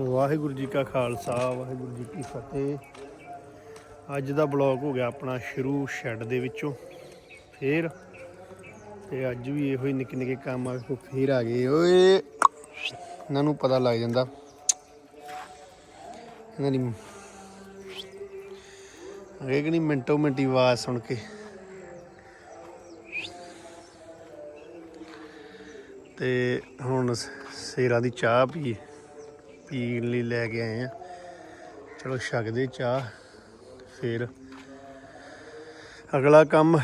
ਵਾਹਿਗੁਰੂ ਜੀ ਕਾ ਖਾਲਸਾ, ਵਾਹਿਗੁਰੂ ਜੀ ਕੀ ਫਤਿਹ। ਅੱਜ ਦਾ ਬਲੌਗ ਹੋ ਗਿਆ ਆਪਣਾ ਸ਼ੁਰੂ ਸ਼ੈੱਡ ਦੇ ਵਿੱਚੋਂ, ਫੇਰ। ਤੇ ਅੱਜ ਵੀ ਇਹੋ ਹੀ ਨਿੱਕੇ ਨਿੱਕੇ ਕੰਮ ਆ ਵੇਖੋ ਫੇਰ ਆ ਗਏ। ਓਏ! ਇਹਨਾਂ ਨੂੰ ਪਤਾ ਲੱਗ ਜਾਂਦਾ। ਇਹਨਾਂ ਦੀ ਅਗੇ ਕਿ ਨਹੀਂ ਮਿੰਟੋ ਮਿੰਟੀ ਆਵਾਜ਼ ਸੁਣ ਕੇ। ਤੇ ਹੁਣ ਸੇਰਾਂ ਦੀ ਚਾਹ ਪੀਏ। ਪੀਣ ਲਈ ਲੈ ਕੇ ਆਏ ਆ। ਚਲੋ ਛਕਦੇ ਚਾਹ, ਫਿਰ ਅਗਲਾ ਕੰਮ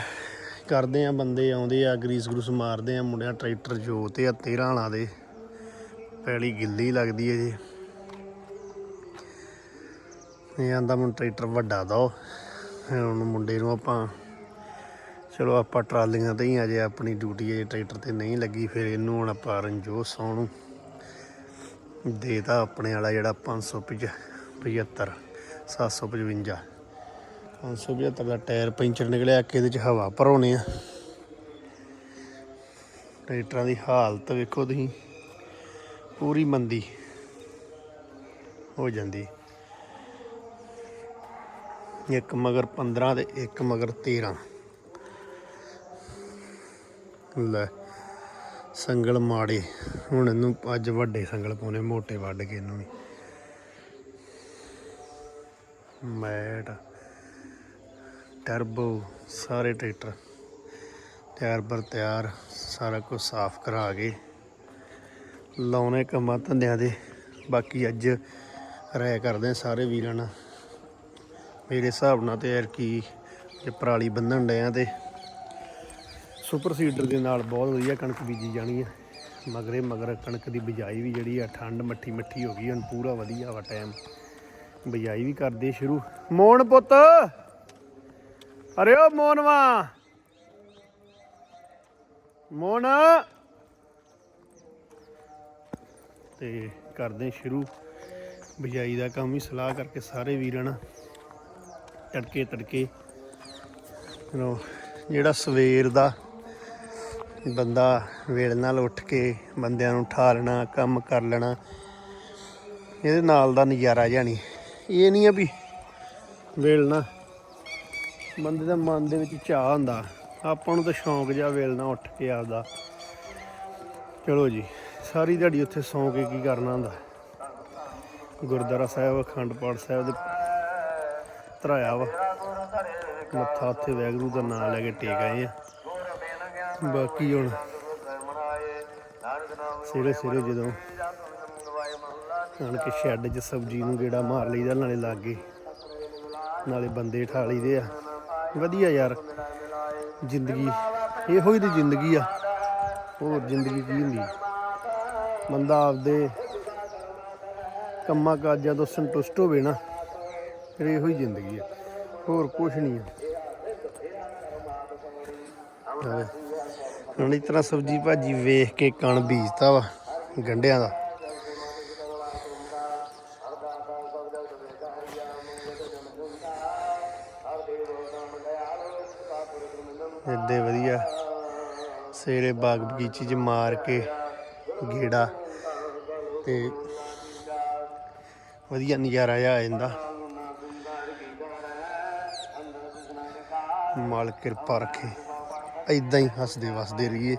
ਕਰਦੇ ਆ ਬੰਦੇ ਆਉਂਦੇ ਆ, ਗਰੀਸ ਗਰੂਸ ਮਾਰਦੇ ਆ ਮੁੰਡਿਆਂ ਟਰੈਕਟਰ ਜੋਤੇ ਆ 13 ਵਾਲਾਂ ਦੇ। ਪੈਲੀ ਗਿੱਲੀ ਲੱਗਦੀ ਹੈ ਜੀ। ਇਹ ਆਂਦਾ ਮੈਨੂੰ ਟਰੈਕਟਰ ਵੱਡਾ ਦੋ ਹੁਣ ਮੁੰਡੇ ਨੂੰ ਆਪਾਂ, ਚਲੋ ਆਪਾਂ ਟਰਾਲੀਆਂ ਤੇ ਹੀ ਆ ਜੇ ਆਪਣੀ ਡਿਊਟੀ ਹੈ ਟਰੈਕਟਰ ਤੇ ਨਹੀਂ ਲੱਗੀ, ਫਿਰ ਇਹਨੂੰ ਹੁਣ ਆਪਾਂ ਰਣਜੋਤ ਸੌ ਨੂੰ ਦੇਤਾ ਆਪਣੇ ਵਾਲਾ ਜਿਹੜਾ 575 755 575 ਦਾ ਟਾਇਰ ਪੈਂਚਰ ਨਿਕਲਿਆ ਕਿ ਇਹਦੇ ਚ ਹਵਾ ਭਰਾਉਣੇ ਆ। ਟਰੈਕਟਰਾਂ ਦੀ ਹਾਲਤ ਵੇਖੋ ਤੁਸੀਂ, ਪੂਰੀ ਮੰਦੀ ਹੋ ਜਾਂਦੀ। ਇੱਕ ਮਗਰ 15 ਤੇ ਇੱਕ ਮਗਰ 13 ਲੈ। ਸੰਗਲ ਮਾੜੇ। ਹੁਣ ਇਹਨੂੰ ਅੱਜ ਵੱਡੇ ਸੰਗਲ ਪਾਉਣੇ, ਮੋਟੇ ਵੱਢ ਕੇ ਇਹਨੂੰ ਵੀ। ਮੈਟ, ਟਰਬੋ, ਸਾਰੇ ਟਰੈਕਟਰ। ਤਿਆਰ ਬਰ ਤਿਆਰ, ਸਾਰਾ ਕੁਝ ਸਾਫ਼ ਕਰਾ ਕੇ ਲਾਉਣੇ ਕੰਮਾਂ ਧੰਦਿਆਂ ਦੇ। ਬਾਕੀ ਅੱਜ ਰਾਇ ਕਰਦੇ ਸਾਰੇ ਵੀਰਾਂ ਨਾਲ। ਮੇਰੇ ਹਿਸਾਬ ਨਾਲ ਤੇ ਯਾਰ ਕੀ ਜੇ ਪਰਾਲੀ ਬੰਨਣ ਡਿਆ ਤੇ ਸੁਪਰ ਸੀਡਰ ਦੇ ਨਾਲ ਬਹੁਤ ਵਧੀਆ ਕਣਕ ਬੀਜੀ ਜਾਣੀ ਹੈ ਮਗਰੇ ਮਗਰ ਕਣਕ ਦੀ ਬਿਜਾਈ ਵੀ ਜਿਹੜੀ ਆ, ਠੰਡ ਮੱਠੀ ਮੱਠੀ ਹੋ ਗਈ, ਹੁਣ ਪੂਰਾ ਵਧੀਆ ਵਾ ਟਾਈਮ ਬਿਜਾਈ ਵੀ ਕਰਦੇ ਸ਼ੁਰੂ। ਮੋਣ ਪੁੱਤ! ਅਰੇ ਓ ਮੋਨਵਾ ਮੋਨ ਤੇ ਕਰਦੇ ਸ਼ੁਰੂ। ਬਿਜਾਈ ਦਾ ਕੰਮ ਹੀ ਸਲਾਹ ਕਰਕੇ ਸਾਰੇ ਵੀਰਾਂ ਨਾਲ ਤੜਕੇ ਤੜਕੇ ਜਿਹੜਾ ਸਵੇਰ ਦਾ ਬੰਦਾ ਵੇਲ ਨਾਲ ਉੱਠ ਕੇ ਬੰਦਿਆਂ ਨੂੰ ਠਾਲਣਾ ਕੰਮ ਕਰ ਲੈਣਾ, ਇਹਦੇ ਨਾਲ ਦਾ ਨਜ਼ਾਰਾ ਜਾਣੀ ਇਹ ਨਹੀਂ ਆ ਵੀ ਵੇਲਣਾ ਬੰਦੇ ਦਾ ਮਨ ਦੇ ਵਿੱਚ ਚਾਹ ਹੁੰਦਾ। ਆਪਾਂ ਨੂੰ ਤਾਂ ਸ਼ੌਂਕ ਜਿਹਾ ਵੇਲਣਾ ਉੱਠ ਕੇ ਆਪਦਾ। ਚਲੋ ਜੀ, ਸਾਰੀ ਦਿਹਾੜੀ ਉੱਥੇ ਸੌਂ ਕੇ ਕੀ ਕਰਨਾ ਹੁੰਦਾ? ਗੁਰਦੁਆਰਾ ਸਾਹਿਬ, ਅਖੰਡ ਪਾਠ ਸਾਹਿਬ ਦੇ ਧਰਾਇਆ ਵਾ। ਮੱਥਾ ਉੱਥੇ ਵੈਗਰੂ ਦਾ ਨਾਮ ਲੈ ਕੇ ਟੇਕ ਆਏ ਆ। ਬਾਕੀ ਹੁਣ ਸਿਰੇ ਸਿਰੇ ਜਦੋਂ ਆਣ ਕੇ ਸ਼ੈੱਡ 'ਚ ਸਬਜ਼ੀ ਨੂੰ ਗੇੜਾ ਮਾਰ ਲਈਦਾ, ਨਾਲੇ ਲਾਗੇ, ਨਾਲੇ ਬੰਦੇ ਠਾ ਲਈਦੇ ਆ। ਵਧੀਆ ਯਾਰ, ਜ਼ਿੰਦਗੀ, ਇਹੋ ਹੀ ਦੀ ਜ਼ਿੰਦਗੀ ਆ। ਹੋਰ ਜ਼ਿੰਦਗੀ ਕੀ ਹੁੰਦੀ? ਬੰਦਾ ਆਪਦੇ ਕੰਮਾਂ ਕਾਜਾਂ ਤੋਂ ਸੰਤੁਸ਼ਟ ਹੋਵੇ ਨਾ, ਫਿਰ ਇਹੋ ਹੀ ਜ਼ਿੰਦਗੀ ਆ। ਹੋਰ ਕੁਝ ਨਹੀਂ ਆ। ਹੁਣ ਇਸ ਤਰ੍ਹਾਂ ਸਬਜੀ ਭਾਜੀ ਵੇਖ ਕੇ ਕਣ ਬੀਜਤਾ ਵਾ ਗੰਡਿਆਂ ਦਾ। ਇੱਦੇ ਵਧੀਆ ਸਵੇਰੇ ਬਾਗ ਬਗੀਚੀ 'ਚ ਮਾਰ ਕੇ ਗੇੜਾ ਤੇ ਵਧੀਆ ਨਜ਼ਾਰਾ ਜਿਹਾ ਆ ਜਾਂਦਾ। ਮਾਲ ਕਿਰਪਾ ਰੱਖੇ। ਐਦਾਂ ਹੀ ਹੱਸਦੇ ਵਸਦੇ ਰਹੀਏ।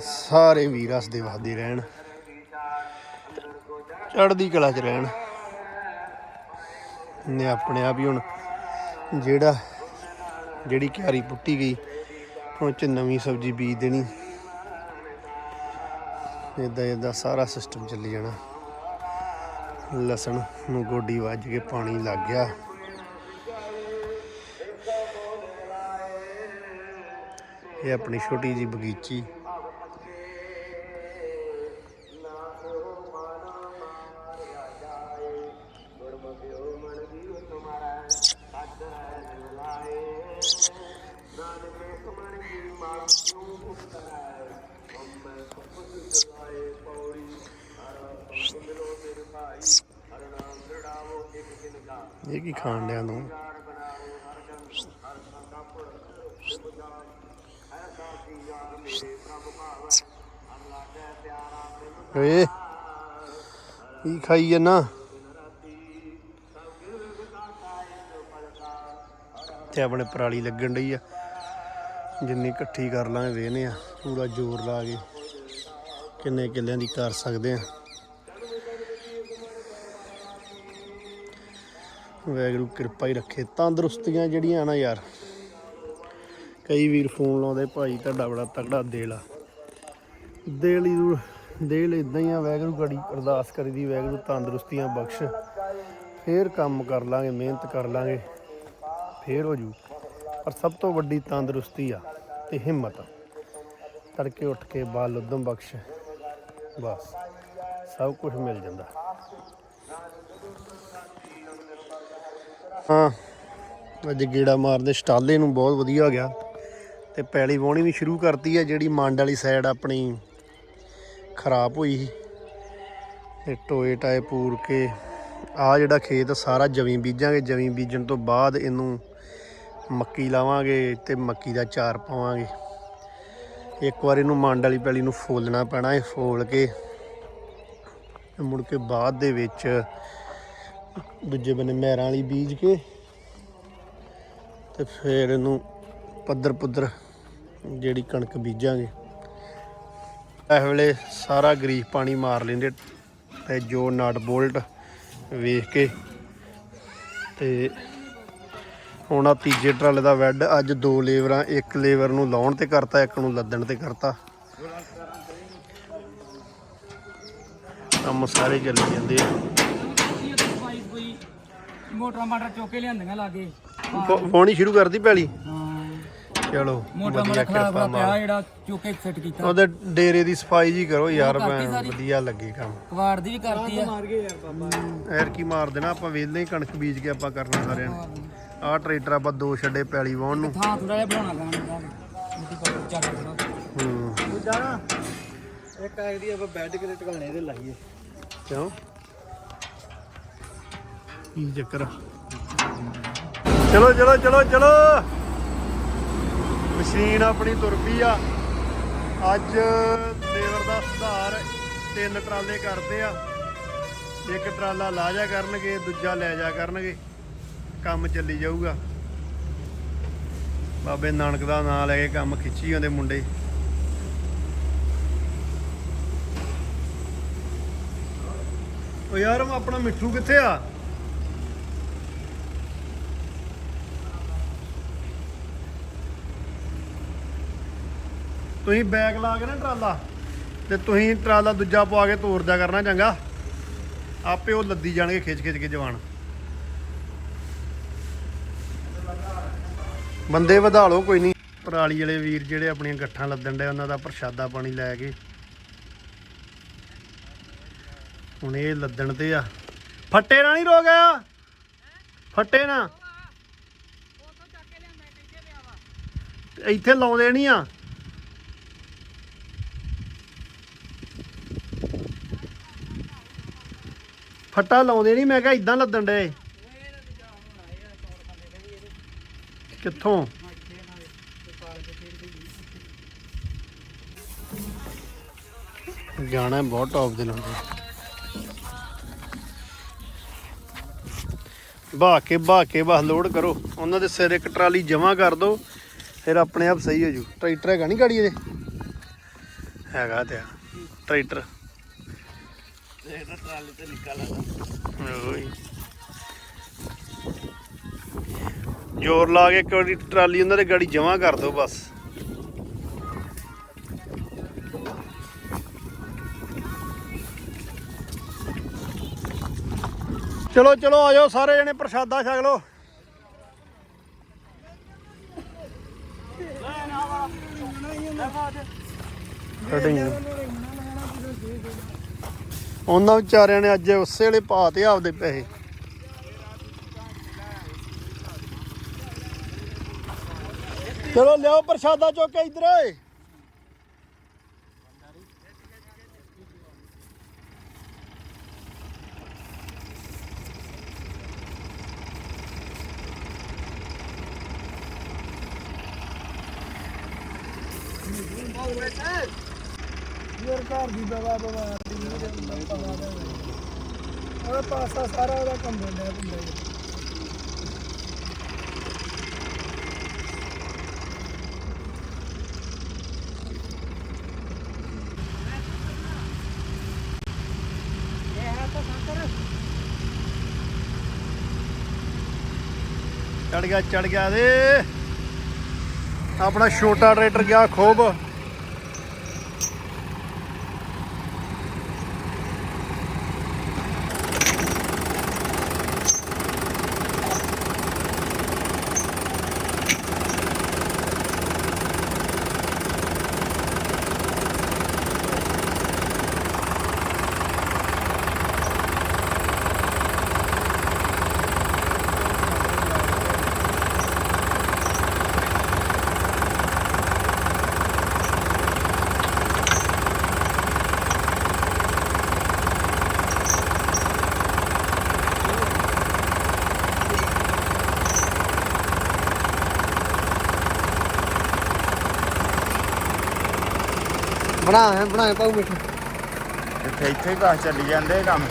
ਸਾਰੇ ਵੀਰ ਹੱਸਦੇ ਵਸਦੇ ਰਹਿਣ। ਚੜ੍ਹਦੀ ਕਲਾ 'ਚ ਰਹਿਣ। ਨੇ ਆਪਣੇ ਆਪ ਹੀ ਹੁਣ ਜਿਹੜਾ, ਜਿਹੜੀ ਕਿਆਰੀ ਪੁੱਟੀ ਗਈ ਉਹ ਚ ਨਵੀਂ ਸਬਜ਼ੀ ਬੀਜ ਦੇਣੀ। ਇਦਾਂ ਇਦਾਂ ਸਾਰਾ ਸਿਸਟਮ ਚੱਲੀ ਜਾਣਾ। ਲਸਣ ਨੂੰ ਗੋਡੀ ਵੱਜ ਕੇ ਪਾਣੀ ਲੱਗ ਗਿਆ। ਇਹ ਆਪਣੀ ਛੋਟੀ ਜੀ ਬਗੀਚੀ ਇਹ ਕੀ ਖਾਣ ਡਿਆ ਤੂੰ ਓਏ ਕੀ ਖਾਈ ਜਨਾ। ਤੇ ਆਪਣੇ ਪਰਾਲੀ ਲੱਗਣ ਡਈ ਆ। ਜਿੰਨੀ ਇਕੱਠੀ ਕਰ ਲਾਂਗੇ ਵੇਹਨੇ ਆ। ਪੂਰਾ ਜ਼ੋਰ ਲਾ ਕੇ ਕਿੰਨੇ ਕਿੱਲਿਆਂ ਦੀ ਕਰ ਸਕਦੇ ਆ। ਵੈਗਰੂ ਕਿਰਪਾ ਹੀ ਰੱਖੇ। ਤੰਦਰੁਸਤੀਆਂ ਜਿਹੜੀਆਂ ਨਾ ਯਾਰ। ਕਈ ਵੀਰ ਫੋਨ ਲਾਉਂਦੇ, ਭਾਈ ਤੁਹਾਡਾ ਬੜਾ ਤਗੜਾ ਦਿਲ ਆ। ਦਿਲ ਹੀ ਦਿਲ ਇਦਾਂ ਹੀ ਆ ਵੈਗਰੂ ਗੜੀ ਅਰਦਾਸ ਕਰੀ ਕਰੀਦੀ ਵੈਗਰੂ ਤੰਦਰੁਸਤੀਆਂ ਬਖਸ਼। ਫੇਰ ਕੰਮ ਕਰ ਲਾਂਗੇ, ਮਿਹਨਤ ਕਰ ਲਾਂਗੇ, ਫੇਰ ਹੋ ਜੂ। ਪਰ ਸਭ ਤੋਂ ਵੱਡੀ ਤੰਦਰੁਸਤੀ ਆ ਤੇ ਹਿੰਮਤ ਤੜਕੇ ਉੱਠ ਕੇ ਬਾਲ ਉਦਮ ਬਖਸ਼, ਬਸ। ਸਭ ਕੁਝ ਮਿਲ ਜਾਂਦਾ। ਹਾਂ, ਅੱਜ ਗੇੜਾ ਮਾਰਦੇ ਸਟਾਲੇ ਨੂੰ ਬਹੁਤ ਵਧੀਆ ਹੋ ਗਿਆ। ਤੇ ਪੈਲੀ ਵਾਹੁਣੀ ਵੀ ਸ਼ੁਰੂ ਕਰਤੀ ਹੈ ਜਿਹੜੀ ਮੰਡ ਵਾਲੀ ਸਾਈਡ ਆਪਣੀ ਖਰਾਬ ਹੋਈ ਸੀ। ਤੇ ਟੋਏ ਟਾਏ ਪੂਰ ਕੇ ਆ ਜਿਹੜਾ ਖੇਤ ਸਾਰਾ ਜਵੀਂ ਬੀਜਾਂਗੇ ਜਵੀਂ ਬੀਜਣ ਤੋਂ ਬਾਅਦ ਇਹਨੂੰ ਮੱਕੀ ਲਾਵਾਂਗੇ ਤੇ ਮੱਕੀ ਦਾ ਚਾਰ ਪਾਵਾਂਗੇ। ਇੱਕ ਵਾਰ ਇਹਨੂੰ ਮੰਡ ਵਾਲੀ ਪੈਲੀ ਨੂੰ ਫੋਲਣਾ ਪੈਣਾ ਇਹ ਫੋਲ ਕੇ ਮੁੜ ਕੇ ਬਾਅਦ ਦੇ ਵਿੱਚ ਦੂਜੇ ਬੰਨੇ ਮਹਿਰਾਂ ਵਾਲੀ ਬੀਜ ਕੇ ਤੇ ਫਿਰ ਇਹਨੂੰ ਪੱਧਰ ਪੁੱਧਰ ਜਿਹੜੀ ਕਣਕ ਬੀਜਾਂਗੇ। ਇਸ ਵੇਲੇ ਸਾਰਾ ਗਰੀਸ ਪਾਣੀ ਮਾਰ ਲੈਂਦੇ ਤੇ ਜੋ ਨਟ ਬੋਲਟ ਵੇਖ ਕੇ ਤੇ ਹੁਣ ਆ ਤੀਜੇ ਟਰਾਲੇ ਦਾ ਵੈਡ ਅੱਜ ਦੋ ਲੇਵਰਾਂ ਇੱਕ ਲੇਵਰ ਨੂੰ ਲਾਉਣ ਤੇ ਕਰਤਾ ਇੱਕ ਨੂੰ ਲੱਦਣ ਤੇ ਕਰਤਾ। ਕੰਮ ਸਾਰੇ ਚੱਲੀ ਜਾਂਦੇ ਆ। ਮੋਟਰਾਂ ਮਾਟਰ ਚੁੱਕ ਲਿਆਂਦੀਆਂ ਲਾਗੇ। ਪਾਉਣੀ ਸ਼ੁਰੂ ਕਰਦੀ ਪੈਲੀ? ਹਾਂ। ਚਲੋ ਮੋਟਾ ਵਧੀਆ ਮਾਟਰ ਖਰਾਬ ਕਿਰਪਾ ਪਿਆ ਮਾਰ ਜਿਹੜਾ ਚੁੱਕ ਕੇ ਫਿੱਟ ਕੀਤਾ। ਉਹਦੇ ਡੇਰੇ ਦੀ ਸਫ਼ਾਈ ਜੀ ਕਰੋ ਯਾਰ ਕਰਤੀ ਮੈਂ ਸਾਰੀ। ਵਧੀਆ ਲੱਗੇ ਕੰਮ। ਕਵਾੜ ਦੀ ਵੀ ਕਰਤੀ ਆ। ਐਰ ਕੀ ਮਾਰ ਦੇਣਾ ਆਪਾਂ ਵੇਲੇ ਹੀ ਕਣਕ ਬੀਜ ਕੇ ਆਪਾਂ ਕਰਨਾ ਸਾਰਿਆਂ ਨੇ। ਆਹ ਟਰੈਕਟਰ ਆਪਾਂ ਦੋ ਛੱਡੇ ਪੈਲੀ ਵਾਉਣ ਨੂੰ। ਥਾਂ ਥੋੜਾ ਜਿਹਾ ਬਣਾਉਣਾ ਪੈਣਾ ਮਿੱਟੀ ਪਾ ਕੇ ਚੱਕ ਦੇਣਾ ਹੂੰ ਜਾਣਾ? ਇੱਕ ਆਈਡੀ ਆਪਾਂ ਬੈੱਡ ਕਿਤੇ ਟਿਕਾਣੇ ਤੇ ਲਾਈਏ। ਕਿਉਂ? ਕੀ ਚੱਕਰ ਆ? ਚਲੋ ਚਲੋ ਚਲੋ ਚਲੋ। ਮਸ਼ੀਨ ਆਪਣੀ ਤੁਰ ਪਈ ਆ। ਅੱਜ ਲੇਬਰ ਦਾ ਸੁਧਾਰ ਤਿੰਨ ਟਰਾਲੇ ਕਰਦੇ ਆ। ਇੱਕ ਟਰਾਲਾ ਲਾ ਜਾ ਕਰਨਗੇ, ਦੂਜਾ ਲੈ ਜਾ ਕਰਨਗੇ। ਕੰਮ ਚੱਲੀ ਜਾਊਗਾ। ਬਾਬੇ ਨਾਨਕ ਦਾ ਨਾਮ ਲੈ ਕੇ ਕੰਮ ਖਿੱਚੀ ਜਾਂਦੇ ਮੁੰਡੇ। ਓ ਯਾਰ ਆਪਣਾ ਮਿੱਠੂ ਕਿੱਥੇ ਆ? ਤੁਸੀਂ ਬੈਗ ਲਾ ਕੇ ਨਾ ਟਰਾਲਾ ਤੇ ਤੁਸੀਂ ਟਰਾਲਾ ਦੂਜਾ ਪਵਾ ਕੇ ਤੋਰ ਦਿਆ ਕਰਨਾ ਚੰਗਾ। ਆਪੇ ਉਹ ਲੱਦੀ ਜਾਣਗੇ ਖਿੱਚ ਖਿੱਚ ਕੇ ਜਵਾਨ। ਬੰਦੇ ਵਧਾ ਲਓ ਕੋਈ ਨਹੀਂ। ਪਰਾਲੀ ਵਾਲੇ ਵੀਰ ਜਿਹੜੇ ਆਪਣੀਆਂ ਗੱਠਾਂ ਲੱਦਣ ਦੇ ਉਹਨਾਂ ਦਾ ਪ੍ਰਸ਼ਾਦਾ ਪਾਣੀ ਲੈ ਕੇ। ਹੁਣ ਇਹ ਲੱਦਣ ਤੇ ਆ। ਫੱਟੇ ਨਾਲ ਨਹੀਂ ਰੋ ਗਿਆ ਫੱਟੇ ਨਾ ਇੱਥੇ ਲਾਉਂਦੇ ਨਹੀਂ ਆ। ਫੱਟਾ ਲਾਉਂਦੇ ਨਹੀਂ, ਮੈਂ ਕਿਹਾ ਇਦਾਂ ਲੱਦਣ ਡੇ ਕਿੱਥੋਂ? ਗਾਣਾ ਬਹੁਤ ਟੌਪ ਦੇ ਲਾਉਂਦੇ। ਬਾ ਕੇ ਬਾ ਕੇ ਬਸ ਲੋਡ ਕਰੋ। ਉਹਨਾਂ ਦੇ ਸਿਰ ਇੱਕ ਟਰਾਲੀ ਜਮਾ ਕਰ ਦਿਓ ਫਿਰ ਆਪਣੇ ਆਪ ਸਹੀ ਹੋ ਜੂ। ਟਰੈਕਟਰ ਹੈਗਾ ਨਹੀਂ ਗਾੜੀ ਇਹਦੇ? ਹੈਗਾ ਤੇ ਟਰੈਕਟਰ। ਟਰੈਕਟਰ ਟਰਾਲੀ ਤੇ ਨਿਕਲ ਆਦਾ ਓਏ। ਜ਼ੋਰ ਲਾ ਕੇ ਇੱਕ ਵਾਰੀ ਟਰਾਲੀ ਉਹਨਾਂ ਦੇ ਗਾੜੀ ਜਮਾ ਕਰ ਦਿਓ ਬਸ। ਚਲੋ ਚਲੋ ਆ ਜਾਓ ਸਾਰੇ ਜਣੇ ਪ੍ਰਸ਼ਾਦਾ ਛਕ ਲਓ। ਕਟਿੰਗ ਉਹਨਾਂ ਵਿਚਾਰਿਆਂ ਨੇ ਅੱਜ ਉਸੇ ਵੇਲੇ ਪਾਤੇ ਆਪਦੇ ਪੈਸੇ। ਚਲੋ ਲਿਆਓ ਪ੍ਰਸ਼ਾਦਾ ਚੁੱਕ ਕੇ ਇੱਧਰ। ਓਏ ਯਾਰ ਘਰ ਦੀ ਦਵਾ ਦਵਾ। ਉਹਦਾ ਪਾਸਾ ਸਾਰਾ ਉਹਦਾ ਕੰਬਲ ਦਾ ਹੁੰਦਾ ਚੜ ਗਿਆ ਚੜ ਗਿਆ ਦੇ। ਆਪਣਾ ਛੋਟਾ ਟਰੈਕਟਰ ਗਿਆ ਖੋਬ। ਬਣਾ ਹੈ ਬਣਾਏ ਪਾਉ ਮਿੱਠੂ। ਇੱਥੇ ਇੱਥੇ ਹੀ ਬਸ ਚੱਲੀ ਜਾਂਦੇ ਕੰਮ।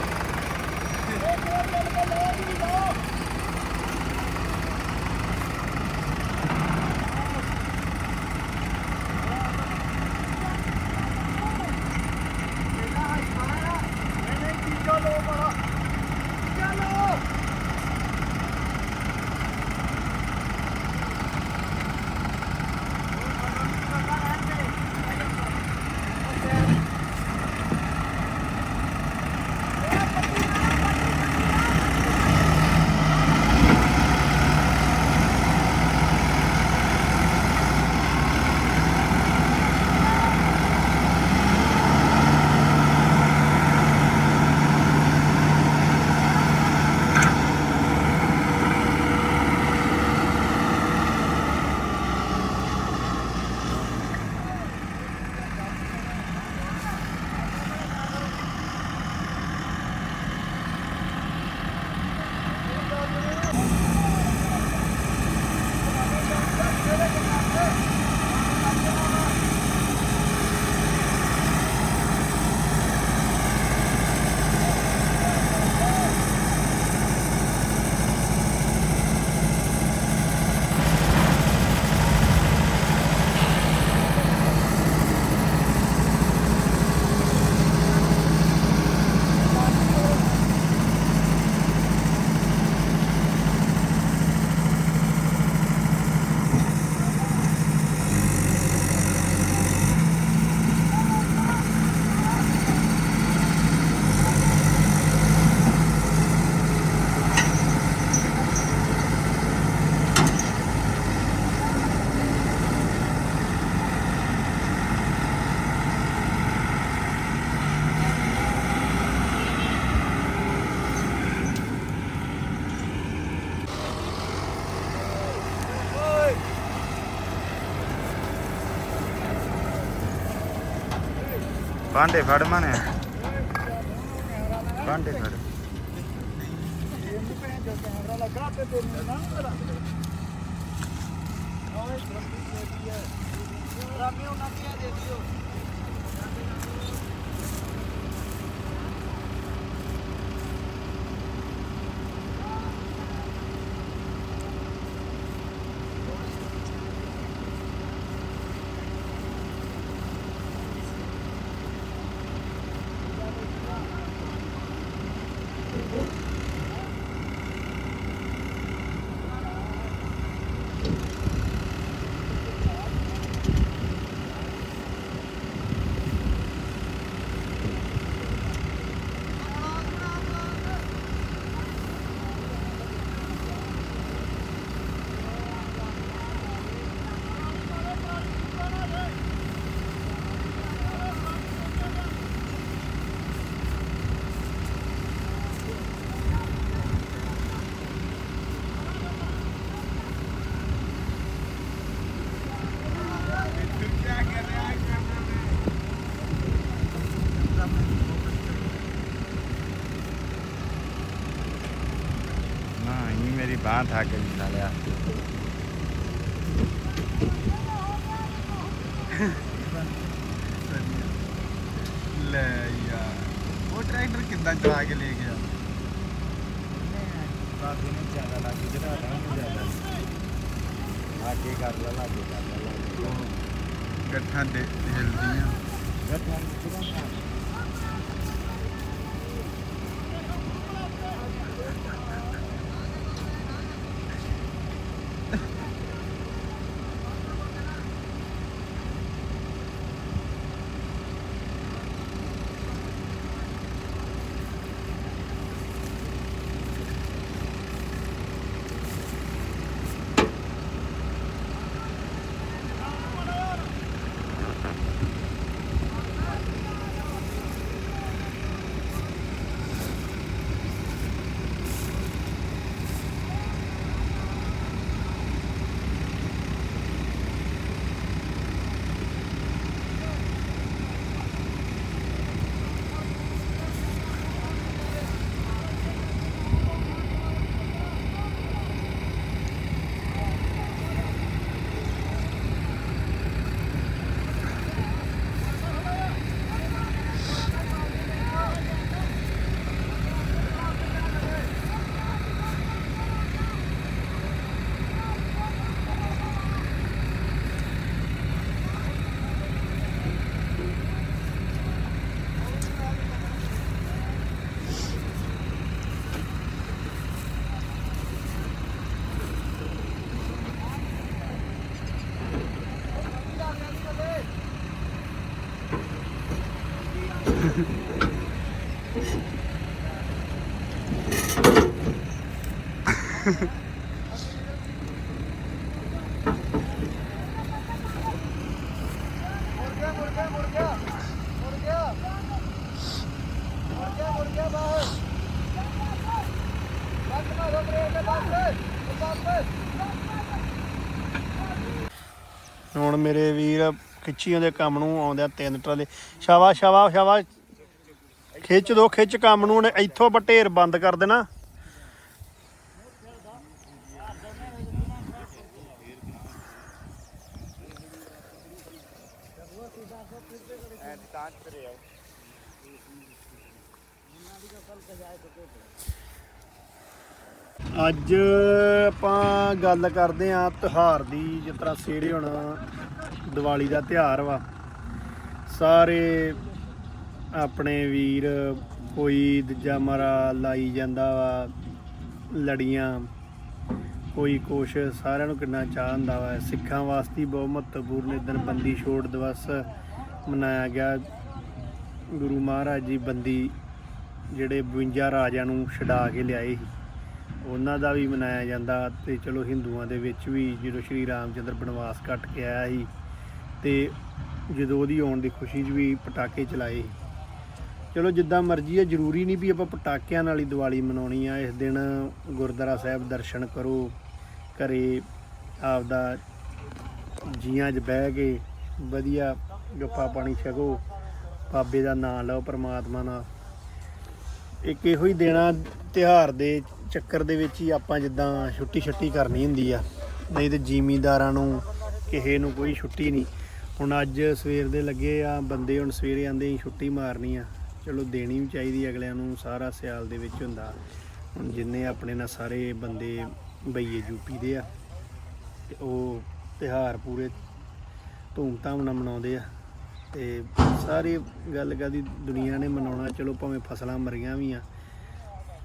ਭਾਂਡੇ ਫੜ ਮਨੇ। ਭਾਂਡੇ ਫੜ। ਕੈਮਰਾ ਉਹਨਾਂ ਕੀ ਦੇ ਦਿਓ। ਨਾ ਮੇਰੀ ਬਾਹ ਥਾ ਕੇ ਨਿਕਾਲਿਆ ਲੈ ਯਾਰ ਉਹ ਟਰੈਕਟਰ ਕਿੱਦਾਂ ਚਲਾ ਕੇ ਲੈ ਗਿਆ? ਬਾਬੇ ਨੂੰ ਜ਼ਿਆਦਾ ਲੱਗੀ ਤੇ ਰਾਤ ਨੂੰ ਜ਼ਿਆਦਾ। ਆਗੇ ਕਰ ਲਾ ਲਾਗੇ ਕਰ ਲਾ ਲਾਗੇ ਗੱਠਾਂ ਦੇ ਹਿਲਦੀਆਂ। ਗੱਠਾਂ ਨੂੰ ਕਿਹੜਾ ਹੁਣ ਮੇਰੇ ਵੀਰ ਖਿੱਚੀਆਂ ਦੇ ਕੰਮ ਨੂੰ ਆਉਂਦੇ ਆ ਤਿੰਨ ਟਰਾਲੇ। ਸ਼ਾਵਾ ਸ਼ਾਵਾ ਸ਼ਾਵਾ ਖਿੱਚ ਦੋ, ਖਿੱਚ ਕੰਮ ਨੂੰ ਉਹਨੇ ਇੱਥੋਂ ਬਟੇਰ ਬੰਦ ਕਰ ਦੇਣਾ। ਅੱਜ ਆਪਾਂ ਗੱਲ ਕਰਦੇ ਆਂ ਤਿਉਹਾਰ ਦੀ, ਜਿਸ ਤਰ੍ਹਾਂ ਸਵੇਰੇ ਹੁਣ ਦੀਵਾਲੀ ਦਾ ਤਿਉਹਾਰ ਵਾ। ਸਾਰੇ ਆਪਣੇ ਵੀਰ ਕੋਈ ਦੂਜਾ ਮਾਰਾ ਲਾਈ ਜਾਂਦਾ ਵਾ, ਲੜੀਆਂ, ਕੋਈ ਕੁਛ, ਸਾਰਿਆਂ ਨੂੰ ਕਿੰਨਾ ਚਾਹ ਹੁੰਦਾ ਵਾ। ਸਿੱਖਾਂ ਵਾਸਤੇ ਬਹੁਤ ਮਹੱਤਵਪੂਰਨ ਇਸ ਦਿਨ ਬੰਦੀ ਛੋੜ ਦਿਵਸ ਮਨਾਇਆ ਗਿਆ। ਗੁਰੂ ਮਹਾਰਾਜ ਜੀ ਬੰਦੀ ਜਿਹੜੇ 52 ਰਾਜਿਆਂ ਨੂੰ ਛਡਾ ਕੇ ਲਿਆਏ ਸੀ। ਉਹਨਾਂ ਦਾ ਵੀ ਮਨਾਇਆ ਜਾਂਦਾ ਤੇ ਚਲੋ ਹਿੰਦੂਆਂ ਦੇ ਵਿੱਚ ਵੀ ਜਦੋਂ ਸ਼੍ਰੀ ਰਾਮਚੰਦਰ ਬਨਵਾਸ ਕੱਟ ਕੇ ਆਇਆ ਸੀ ਤੇ ਜਦੋਂ ਉਹਦੀ ਆਉਣ ਦੀ ਖੁਸ਼ੀ 'ਚ ਵੀ ਪਟਾਕੇ ਚਲਾਏ ਚਲੋ ਜਿੱਦਾਂ ਮਰਜ਼ੀ ਹੈ ਜ਼ਰੂਰੀ ਨਹੀਂ ਵੀ ਆਪਾਂ ਪਟਾਕਿਆਂ ਨਾਲ ਹੀ ਦੀਵਾਲੀ ਮਨਾਉਣੀ ਆ, ਇਸ ਦਿਨ ਗੁਰਦੁਆਰਾ ਸਾਹਿਬ ਦਰਸ਼ਨ ਕਰੋ, ਘਰੇ ਆਪਦਾ ਜੀਆਂ 'ਚ ਬਹਿ ਕੇ ਵਧੀਆ ਗੱਪਾ ਪਾਣੀ ਛਕੋ, ਬਾਬੇ ਦਾ ਨਾਮ ਲਓ, ਪਰਮਾਤਮਾ ਨਾਲ ਇੱਕ ਇਹੋ ਹੀ ਦੇਣਾ ਤਿਉਹਾਰ ਦੇ ਚੱਕਰ ਦੇ ਵਿੱਚ ਹੀ ਆਪਾਂ ਜਿੱਦਾਂ ਛੁੱਟੀ ਛੁੱਟੀ ਕਰਨੀ ਹੁੰਦੀ ਆ। ਨਹੀਂ ਤੇ ਜ਼ਿਮੀਂਦਾਰਾਂ ਨੂੰ ਕਿਸੇ ਨੂੰ ਕੋਈ ਛੁੱਟੀ ਨਹੀਂ। ਹੁਣ ਅੱਜ ਸਵੇਰ ਦੇ ਲੱਗੇ ਆ, ਬੰਦੇ ਹੁਣ ਸਵੇਰੇ ਆਂਦੇ ਹੀ ਛੁੱਟੀ ਮਾਰਨੀ ਆ। ਚਲੋ ਦੇਣੀ ਵੀ ਚਾਹੀਦੀ ਅਗਲਿਆਂ ਨੂੰ, ਸਾਰਾ ਸਿਆਲ ਦੇ ਵਿੱਚ ਹੁੰਦਾ। ਹੁਣ ਜਿੰਨੇ ਆਪਣੇ ਨਾਲ ਸਾਰੇ ਬੰਦੇ ਬਈਏ ਯੂਪੀ ਦੇ ਆ, ਤੇ ਉਹ ਤਿਉਹਾਰ ਪੂਰੇ ਧੂਮਧਾਮ ਨਾਲ ਮਨਾਉਂਦੇ ਆ। ਤੇ ਸਾਰੀ ਗੱਲ ਕਾਦੀ ਦੁਨੀਆ ਨੇ ਮਨਾਉਣਾ, ਚਲੋ ਭਾਵੇਂ ਫਸਲਾਂ ਮਰੀਆਂ ਵੀ ਆ,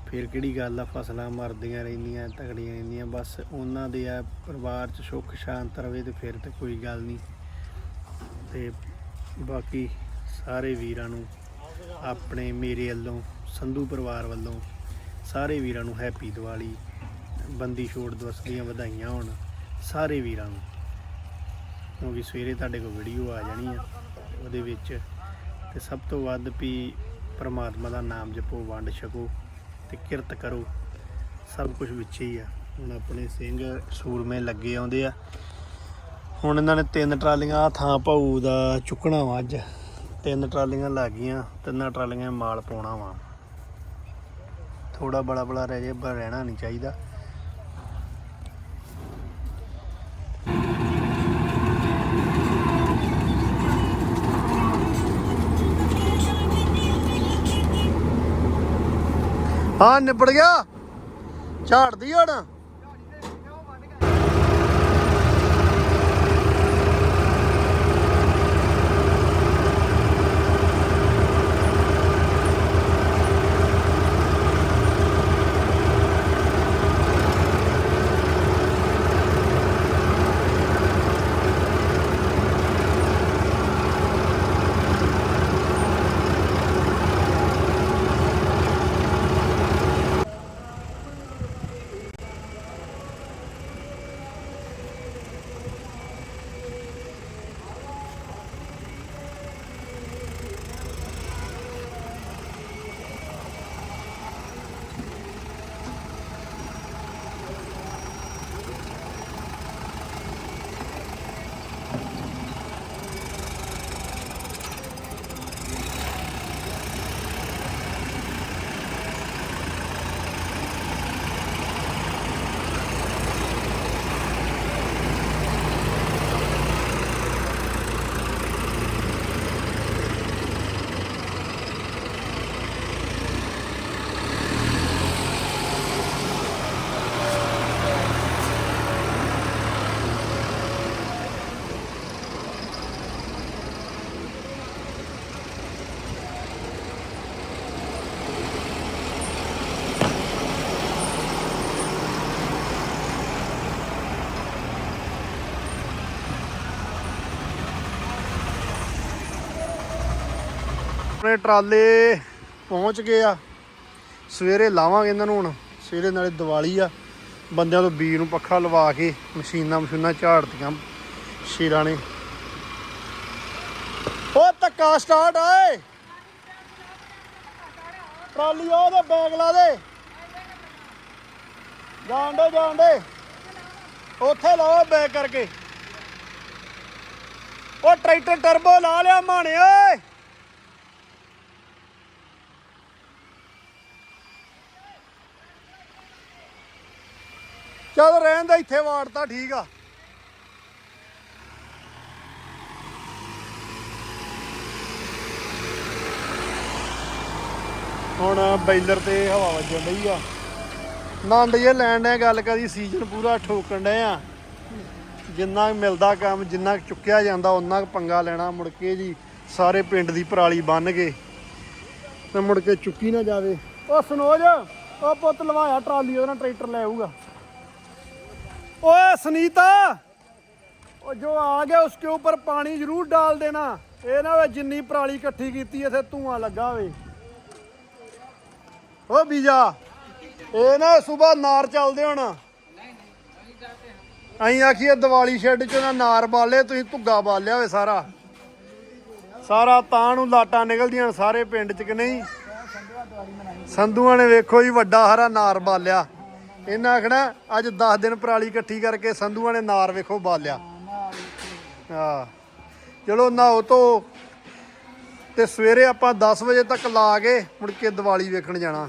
ਫਿਰ ਕਿਹੜੀ ਗੱਲ ਆ? ਫਸਲਾਂ ਮਰਦੀਆਂ ਰਹਿੰਦੀਆਂ ਤਕੜੀਆਂ ਰਹਿੰਦੀਆਂ, ਬਸ ਉਹਨਾਂ ਦੇ ਆ ਪਰਿਵਾਰ 'ਚ ਸੁੱਖ ਸ਼ਾਂਤ ਰਵੇ ਤੇ ਫਿਰ ਤੇ ਕੋਈ ਗੱਲ ਨਹੀਂ। ਤੇ ਬਾਕੀ ਸਾਰੇ ਵੀਰਾਂ ਨੂੰ ਆਪਣੇ ਮੇਰੇ ਵੱਲੋਂ, ਸੰਧੂ ਪਰਿਵਾਰ ਵੱਲੋਂ ਸਾਰੇ ਵੀਰਾਂ ਨੂੰ ਹੈਪੀ ਦੀਵਾਲੀ, ਬੰਦੀ ਛੋੜ ਦਿਵਸ ਦੀਆਂ ਵਧਾਈਆਂ ਹੋਣ, ਸਾਰੇ ਵੀਰਾਂ ਨੂੰ। ਕਿਉਂਕਿ ਸਵੇਰੇ ਤੁਹਾਡੇ ਕੋਲ ਵੀਡੀਓ ਆ ਜਾਣੀ ਆ। ਉਹਦੇ ਵਿੱਚ ਤੇ ਸਭ ਤੋਂ ਵੱਧ ਵੀ ਪਰਮਾਤਮਾ ਦਾ ਨਾਮ ਜਪੋ, ਵੰਡ ਛਕੋ ਤੇ ਕਿਰਤ ਕਰੋ। ਸਭ ਕੁਝ ਵਿੱਚ ਹੀ ਆ। ਹੁਣ ਆਪਣੇ ਸਿੰਘ ਸੂਰਮੇ ਲੱਗੇ ਆਉਂਦੇ ਆ। ਹੁਣ ਇਹਨਾਂ ਨੇ ਤਿੰਨ ਟਰਾਲੀਆਂ, ਆਹ ਥਾਂ ਭਾਊ ਦਾ ਚੁੱਕਣਾ ਵਾ ਅੱਜ। ਤਿੰਨ ਟਰਾਲੀਆਂ ਲੱਗ ਗਈਆਂ, ਤਿੰਨਾਂ ਟਰਾਲੀਆਂ ਮਾਲ ਪਾਉਣਾ ਵਾ। ਥੋੜਾ ਬੜਾ ਬੜਾ ਰਹਿ ਜੇ, ਪਰ ਰਹਿਣਾ ਨਹੀਂ ਚਾਹੀਦਾ। ਹਾਂ ਨਿਬੜ ਗਿਆ। ਝਾੜਦੀ ਹੁਣ। ਆਪਣੇ ਟਰਾਲੇ ਪਹੁੰਚ ਗਏ ਆ। ਸਵੇਰੇ ਲਾਵਾਂਗੇ ਇਹਨਾਂ ਨੂੰ ਹੁਣ। ਸਵੇਰੇ ਨਾਲੇ ਦੀਵਾਲੀ ਆ। ਬੰਦਿਆਂ ਤੋਂ ਬੀਜ ਨੂੰ ਪੱਖਾ ਲਵਾ ਕੇ ਮਸ਼ੀਨਾਂ ਮਸ਼ੀਨਾਂ ਝਾੜਤੀਆਂ ਸ਼ੇਰਾਂ ਨੇ। ਉਹ ਧੱਕਾ ਸਟਾਰਟ ਆਏ ਟਰਾਲੀ ਉਹਦੇ ਬੈਗ ਲਾ ਦੇ। ਜਾਣ ਦੇ ਜਾਣ ਦੇ। ਉੱਥੇ ਲਾਓ ਬੈਗ ਕਰਕੇ। ਉਹ ਟਰੈਕਟਰ ਟਰਬੋ ਲਾ ਲਿਆ ਮਾਣੇ ਓਏ। ਚੱਲ ਰਹਿਣ ਦਾ, ਇੱਥੇ ਵਾੜਤਾ ਠੀਕ ਆ। ਹੁਣ ਬੈਲਰ ਤੇ ਹਵਾ ਵੱਜਣ ਡਈ ਆ। ਨੰਡ ਜੇ ਲੈਣ ਡਿਆ ਗੱਲ ਕਰੀ ਸੀਜ਼ਨ ਪੂਰਾ ਠੋਕਣ ਡਏ ਆ। ਜਿੰਨਾ ਕੁ ਮਿਲਦਾ ਕੰਮ, ਜਿੰਨਾ ਕੁ ਚੁੱਕਿਆ ਜਾਂਦਾ ਉਹਨਾਂ ਕੁ ਪੰਗਾ ਲੈਣਾ ਮੁੜ ਕੇ ਜੀ, ਸਾਰੇ ਪਿੰਡ ਦੀ ਪਰਾਲੀ ਬੰਨ ਕੇ। ਤੇ ਮੁੜ ਕੇ ਚੁੱਕੀ ਨਾ ਜਾਵੇ। ਉਹ ਸਨੋਜ, ਉਹ ਪੁੱਤ ਲਵਾਇਆ ਟਰਾਲੀ, ਉਹਦੇ ਨਾਲ ਟਰੈਕਟਰ ਲੈ ਆਊਗਾ। ओए सुनीता ਉਹ ਜੋ ਆ ਗਿਆ ਉਸਕੇ ਉੱਪਰ ਪਾਣੀ ਜ਼ਰੂਰ ਡਾਲ ਦੇਣਾ ਇਹ ਨਾ ਵੇ ਜਿੰਨੀ ਪਰਾਲੀ ਇਕੱਠੀ ਕੀਤੀ ਇੱਥੇ ਧੂਆਂ ਲੱਗਾ ਹੋਵੇ ਓ ਬੀਜਾ ਇਹ ਨਾ ਸਵੇਰ ਨਾਰ ਚੱਲਦੇ ਹੁਣ ਅਸੀਂ ਆਖੀਏ ਦੀਵਾਲੀ ਸ਼ੈੱਡ ਚ ਨਾ ਨਾਰ ਬਾਲੇ ਤੁਸੀਂ ਧੁੱਗਾ ਬਾਲਿਆ ਹੋਵੇ ਸਾਰਾ ਸਾਰਾ ਤਾਂ ਨੂੰ ਲਾਟਾਂ ਨਿਕਲਦੀਆਂ ਨੇ ਸਾਰੇ ਪਿੰਡ ਚ ਕਿ ਨਹੀਂ ਸੰਧੂਆਂ ਨੇ ਵੇਖੋ ਜੀ ਵੱਡਾ ਹਰਾ ਨਾਰ ਬਾਲਿਆ ਇਹਨਾਂ ਆਖਣਾ ਅੱਜ 10 ਦਿਨ ਪਰਾਲੀ ਇਕੱਠੀ ਕਰਕੇ ਸੰਧੂਆਂ ਨੇ ਨਾਰ ਵੇਖੋ ਬਾਲਿਆ। ਹਾਂ ਚਲੋ ਨਹਾਓ ਧੋ ਤੇ ਸਵੇਰੇ ਆਪਾਂ 10 ਵਜੇ ਤੱਕ ਲਾ ਕੇ ਮੁੜ ਕੇ ਦੀਵਾਲੀ ਵੇਖਣ ਜਾਣਾ।